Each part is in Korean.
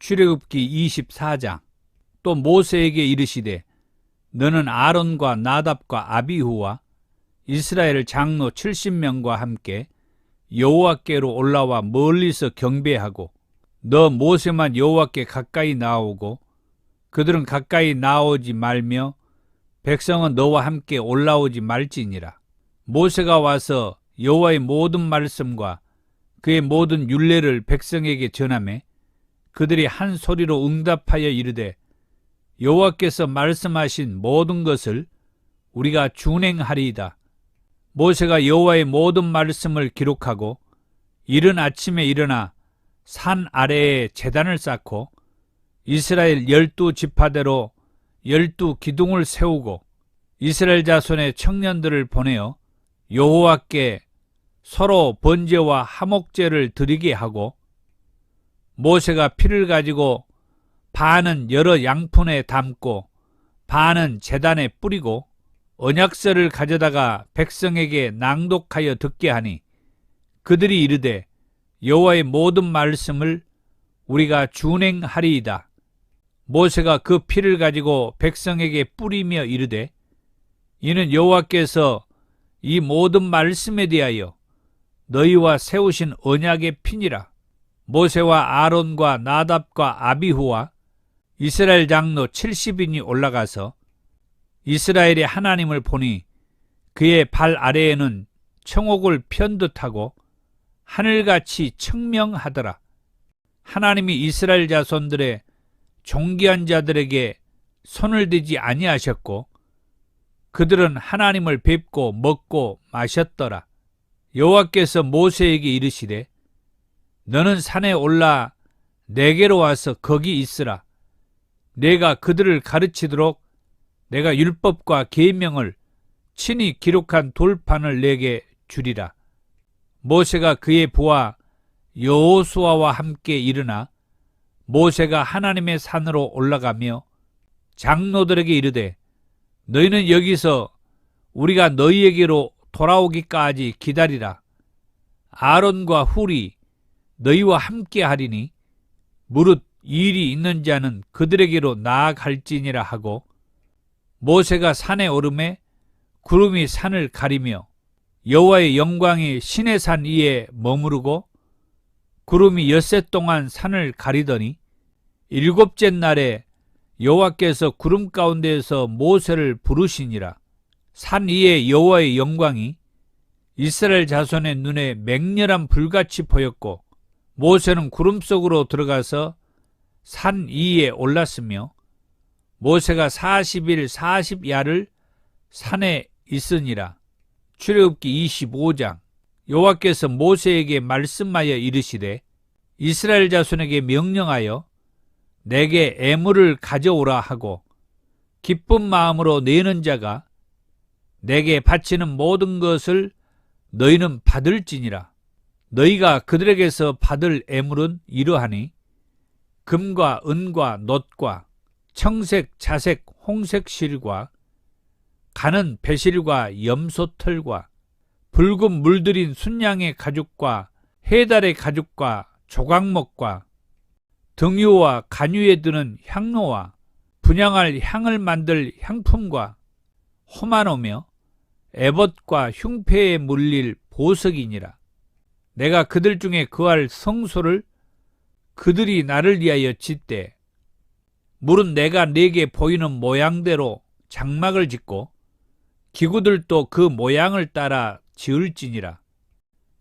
출애굽기 24장. 또 모세에게 이르시되 너는 아론과 나답과 아비후와 이스라엘 장로 70명과 함께 여호와께로 올라와 멀리서 경배하고 너 모세만 여호와께 가까이 나오고 그들은 가까이 나오지 말며 백성은 너와 함께 올라오지 말지니라. 모세가 와서 여호와의 모든 말씀과 그의 모든 율례를 백성에게 전하매 그들이 한 소리로 응답하여 이르되 여호와께서 말씀하신 모든 것을 우리가 준행하리이다. 모세가 여호와의 모든 말씀을 기록하고 이른 아침에 일어나 산 아래에 재단을 쌓고 이스라엘 열두 지파대로 열두 기둥을 세우고 이스라엘 자손의 청년들을 보내어 여호와께 서로 번제와 화목제를 드리게 하고 모세가 피를 가지고 반은 여러 양푼에 담고 반은 재단에 뿌리고 언약서를 가져다가 백성에게 낭독하여 듣게 하니 그들이 이르되 여호와의 모든 말씀을 우리가 준행하리이다. 모세가 그 피를 가지고 백성에게 뿌리며 이르되 이는 여호와께서 이 모든 말씀에 대하여 너희와 세우신 언약의 피니라. 모세와 아론과 나답과 아비후와 이스라엘 장로 70인이 올라가서 이스라엘의 하나님을 보니 그의 발 아래에는 청옥을 편듯하고 하늘같이 청명하더라. 하나님이 이스라엘 자손들의 존귀한 자들에게 손을 대지 아니하셨고 그들은 하나님을 뵙고 먹고 마셨더라. 여호와께서 모세에게 이르시되 너는 산에 올라 내게로 와서 거기 있으라. 내가 그들을 가르치도록 내가 율법과 계명을 친히 기록한 돌판을 내게 주리라. 모세가 그의 부하 여호수아와 함께 일어나 모세가 하나님의 산으로 올라가며 장로들에게 이르되 너희는 여기서 우리가 너희에게로 돌아오기까지 기다리라. 아론과 훌이 너희와 함께 하리니 무릇 일이 있는 자는 그들에게로 나아갈지니라 하고 모세가 산에 오름에 구름이 산을 가리며 여호와의 영광이 신의 산 위에 머무르고 구름이 엿새 동안 산을 가리더니 일곱째 날에 여호와께서 구름 가운데에서 모세를 부르시니라. 산 위에 여호와의 영광이 이스라엘 자손의 눈에 맹렬한 불같이 보였고 모세는 구름 속으로 들어가서 산 위에 올랐으며 모세가 40일 40야를 산에 있으니라. 출애굽기 25장 여호와께서 모세에게 말씀하여 이르시되 이스라엘 자손에게 명령하여 내게 애물을 가져오라 하고 기쁜 마음으로 내는 자가 내게 바치는 모든 것을 너희는 받을지니라. 너희가 그들에게서 받을 애물은 이러하니 금과 은과 놋과 청색, 자색, 홍색 실과 가는 배실과 염소털과 붉은 물들인 순양의 가죽과 해달의 가죽과 조각목과 등유와 간유에 드는 향로와 분양할 향을 만들 향품과 호마노며 에봇과 흉패에 물릴 보석이니라. 내가 그들 중에 그할 성소를 그들이 나를 위하여 짓되 물은 내가 네게 보이는 모양대로 장막을 짓고 기구들도 그 모양을 따라 지을지니라.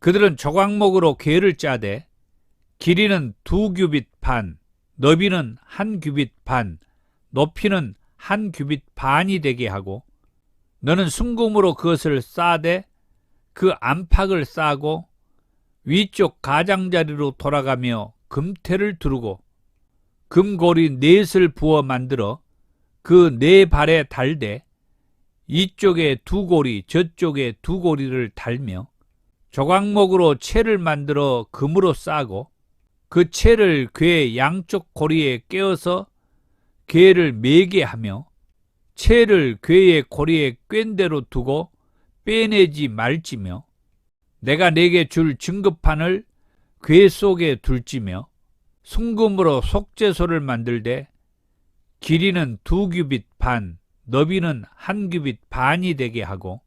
그들은 조각목으로 궤를 짜되 길이는 두 규빗 반, 너비는 한 규빗 반, 높이는 한 규빗 반이 되게 하고 너는 순금으로 그것을 싸되 그 안팎을 싸고 위쪽 가장자리로 돌아가며 금태를 두르고 금고리 넷을 부어 만들어 그 네 발에 달되 이쪽에 두 고리 저쪽에 두 고리를 달며 조각목으로 채를 만들어 금으로 싸고 그 채를 괴 양쪽 고리에 꿰어서 괴를 매게 하며 채를 괴의 고리에 꿰인 대로 두고 빼내지 말지며 내가 내게 줄 증거판을 괴 속에 둘지며 순금으로 속죄소를 만들되 길이는 두 규빗 반, 너비는 한 규빗 반이 되게 하고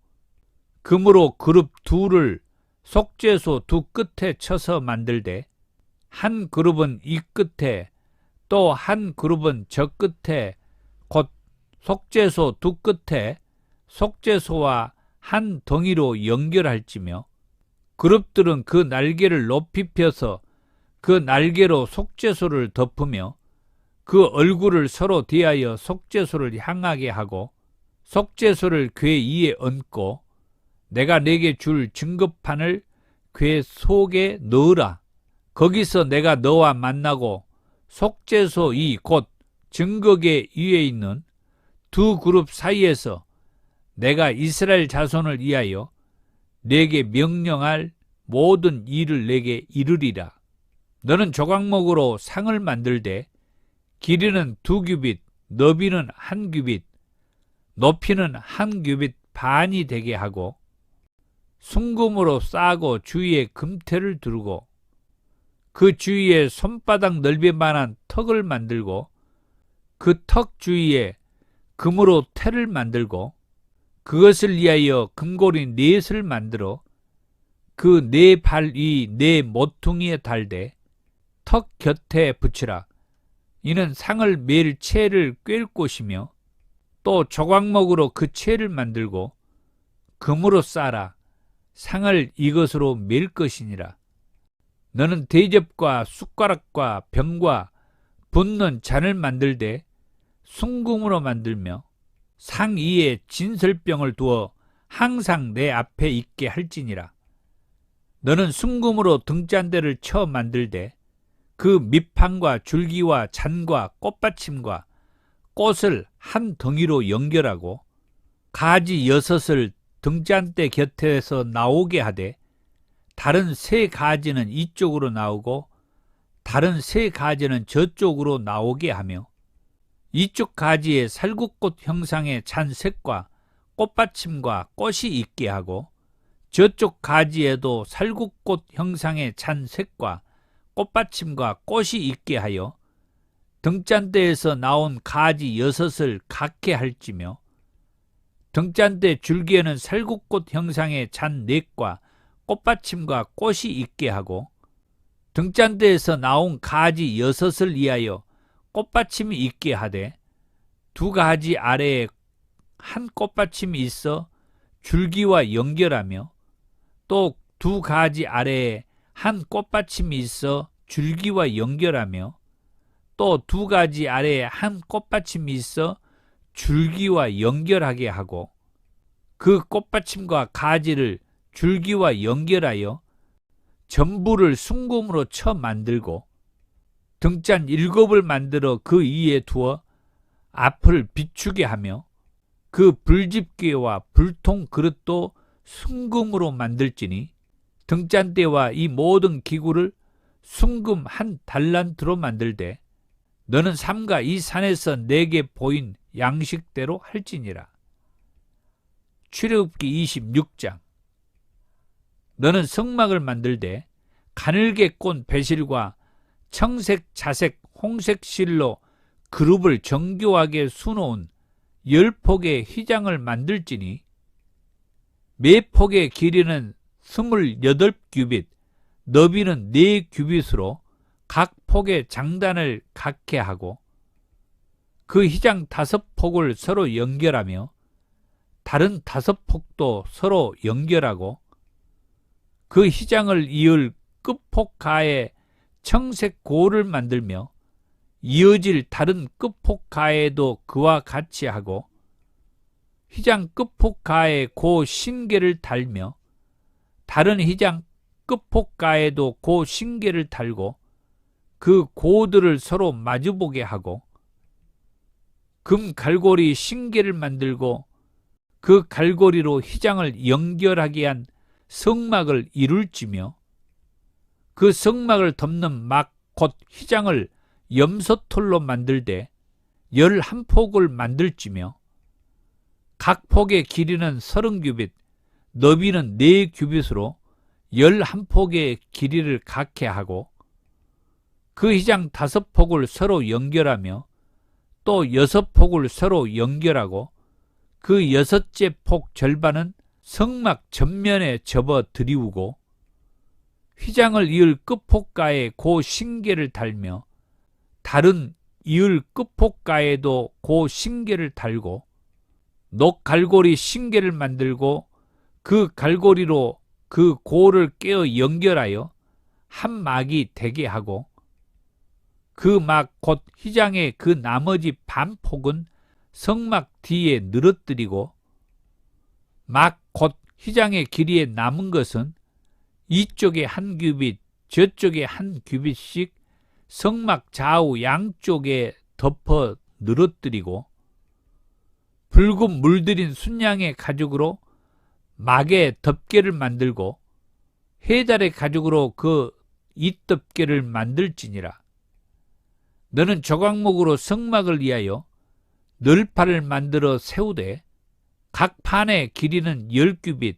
금으로 그룹 둘을 속죄소 두 끝에 쳐서 만들되 한 그룹은 이 끝에 또 한 그룹은 저 끝에 곧 속죄소 두 끝에 속죄소와 한 덩이로 연결할지며 그룹들은 그 날개를 높이 펴서 그 날개로 속죄소를 덮으며 그 얼굴을 서로 대하여 속죄소를 향하게 하고 속죄소를 궤 위에 얹고 내가 내게 줄 증거판을 궤 속에 넣으라. 거기서 내가 너와 만나고 속죄소 이 곧 증거계 위에 있는 두 그룹 사이에서 내가 이스라엘 자손을 위하여 내게 명령할 모든 일을 내게 이르리라. 너는 조각목으로 상을 만들되 길이는 두 규빗, 너비는 한 규빗, 높이는 한 규빗 반이 되게 하고 순금으로 싸고 주위에 금태를 두르고 그 주위에 손바닥 넓이만한 턱을 만들고 그 턱 주위에 금으로 태를 만들고 그것을 위하여 금고리 넷을 만들어 그 네 발 위 네 모퉁이에 달되 턱 곁에 붙이라. 이는 상을 맬 채를 꿰 곳이며 또 조각목으로 그 채를 만들고 금으로 싸라. 상을 이것으로 맬 것이니라. 너는 대접과 숟가락과 병과 붓는 잔을 만들되 순금으로 만들며 상 위에 진설병을 두어 항상 내 앞에 있게 할지니라. 너는 순금으로 등잔대를 쳐 만들되 그 밑판과 줄기와 잔과 꽃받침과 꽃을 한 덩이로 연결하고 가지 여섯을 등잔대 곁에서 나오게 하되 다른 세 가지는 이쪽으로 나오고 다른 세 가지는 저쪽으로 나오게 하며 이쪽 가지에 살구꽃 형상의 잔색과 꽃받침과 꽃이 있게 하고 저쪽 가지에도 살구꽃 형상의 잔색과 꽃받침과 꽃이 있게 하여 등잔대에서 나온 가지 여섯을 갖게 할지며 등잔대 줄기에는 살구꽃 형상의 잔 넷과 꽃받침과 꽃이 있게 하고 등잔대에서 나온 가지 여섯을 위하여 꽃받침이 있게 하되 두 가지 아래에 한 꽃받침이 있어 줄기와 연결하며 또 두 가지 아래에 한 꽃받침이 있어 줄기와 연결하며 또 두 가지 아래에 한 꽃받침이 있어 줄기와 연결하게 하고 그 꽃받침과 가지를 줄기와 연결하여 전부를 순금으로 쳐 만들고 등잔 일곱을 만들어 그 위에 두어 앞을 비추게 하며 그 불집게와 불통 그릇도 순금으로 만들지니 등잔대와 이 모든 기구를 순금 한 달란트로 만들되 너는 삼가 이 산에서 내게 보인 양식대로 할지니라. 출애굽기 26장 너는 성막을 만들되 가늘게 꼰 배실과 청색, 자색, 홍색 실로 그룹을 정교하게 수놓은 열 폭의 휘장을 만들지니 매 폭의 길이는 스물여덟 규빗, 너비는 네 규빗으로 각 폭의 장단을 갖게 하고 그 휘장 다섯 폭을 서로 연결하며 다른 다섯 폭도 서로 연결하고 그 휘장을 이을 끝폭 가에 청색 고를 만들며 이어질 다른 끝폭 가에도 그와 같이 하고 휘장 끝폭 가에 고 신계를 달며 다른 휘장 끝폭가에도 고 신계를 달고 그 고들을 서로 마주보게 하고 금 갈고리 신계를 만들고 그 갈고리로 휘장을 연결하게 한 성막을 이룰지며 그 성막을 덮는 막 곧 휘장을 염소털로 만들되 열한 폭을 만들지며 각 폭의 길이는 서른 규빗, 너비는 네 규빗으로 열한 폭의 길이를 갖게 하고 그 휘장 다섯 폭을 서로 연결하며 또 여섯 폭을 서로 연결하고 그 여섯째 폭 절반은 성막 전면에 접어 들이우고 휘장을 이을 끝폭가에 고 신계를 달며 다른 이을 끝폭가에도 고 신계를 달고 녹 갈고리 신계를 만들고 그 갈고리로 그 고를 깨어 연결하여 한 막이 되게 하고 그 막 곧 휘장의 그 나머지 반폭은 성막 뒤에 늘어뜨리고 막 곧 휘장의 길이에 남은 것은 이쪽에 한 규빗 저쪽에 한 규빗씩 성막 좌우 양쪽에 덮어 늘어뜨리고 붉은 물들인 순양의 가죽으로 막의 덮개를 만들고 해달의 가죽으로 그 잇덮개를 만들지니라. 너는 조각목으로 성막을 위하여 널판을 만들어 세우되 각 판의 길이는 열 규빗,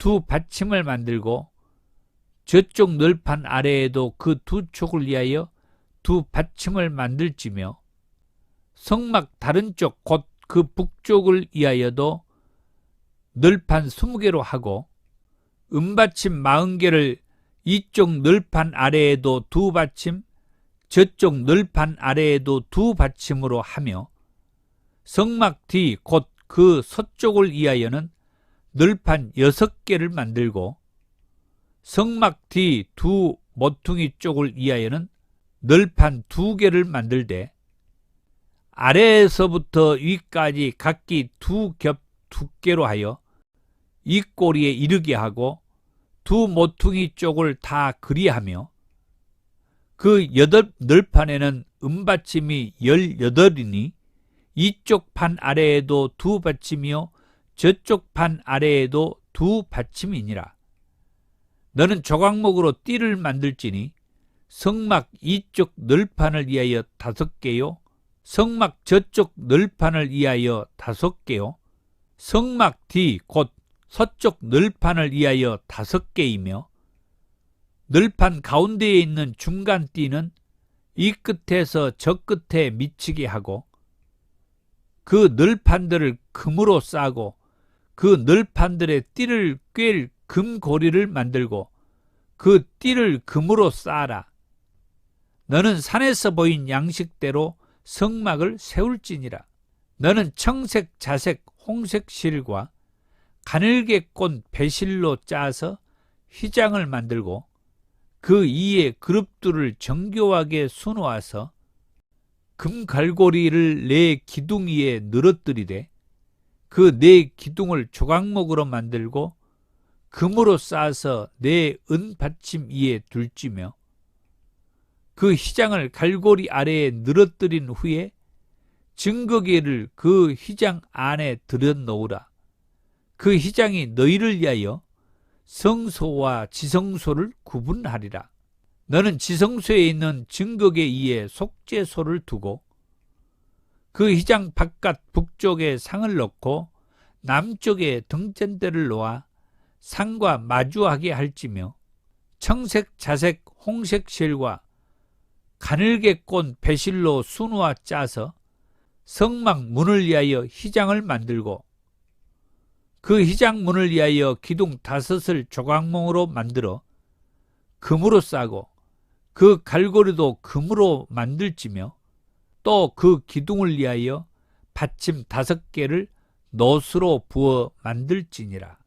두 받침을 만들고 저쪽 널판 아래에도 그 두 촉을 위하여 두 받침을 만들지며 성막 다른 쪽 곧 그 북쪽을 위하여도 널판 스무 개로 하고 은받침 마흔 개를 이쪽 널판 아래에도 두 받침 저쪽 널판 아래에도 두 받침으로 하며 성막 뒤 곧 그 서쪽을 위하여는 널판 여섯 개를 만들고 성막 뒤 두 모퉁이 쪽을 위하여는 널판 두 개를 만들되 아래에서부터 위까지 각기 두 겹 두께로 하여 이 꼬리에 이르게 하고 두 모퉁이 쪽을 다 그리하며 그 여덟 널판에는 은받침이 열여덟이니 이쪽 판 아래에도 두 받침이요 저쪽 판 아래에도 두 받침이니라. 너는 조각목으로 띠를 만들지니 성막 이쪽 널판을 위하여 다섯 개요 성막 저쪽 널판을 위하여 다섯 개요 성막 뒤 곧 서쪽 널판을 위하여 다섯 개이며 널판 가운데에 있는 중간 띠는 이 끝에서 저 끝에 미치게 하고 그 널판들을 금으로 싸고 그 널판들의 띠를 꿰 금고리를 만들고 그 띠를 금으로 쌓아라. 너는 산에서 보인 양식대로 성막을 세울지니라. 너는 청색, 자색, 홍색 실과 가늘게 꼰 배실로 짜서 휘장을 만들고 그 이에 그룹들을 정교하게 수놓아서 금갈고리를 네 기둥 위에 늘어뜨리되 그네 기둥을 조각목으로 만들고 금으로 쌓아서 네 은받침 위에 둘지며 그 휘장을 갈고리 아래에 늘어뜨린 후에 증거기를 그 휘장 안에 들여놓으라. 그 휘장이 너희를 위하여 성소와 지성소를 구분하리라. 너는 지성소에 있는 증거계 위에 속죄소를 두고 그 휘장 바깥 북쪽에 상을 넣고 남쪽에 등잔대를 놓아 상과 마주하게 할지며 청색, 자색, 홍색 실과 가늘게 꼰 배실로 순화 짜서 성막 문을 위하여 휘장을 만들고 그 휘장 문을 위하여 기둥 다섯을 조각몽으로 만들어 금으로 싸고 그 갈고리도 금으로 만들지며 또 그 기둥을 위하여 받침 다섯 개를 놋으로 부어 만들지니라.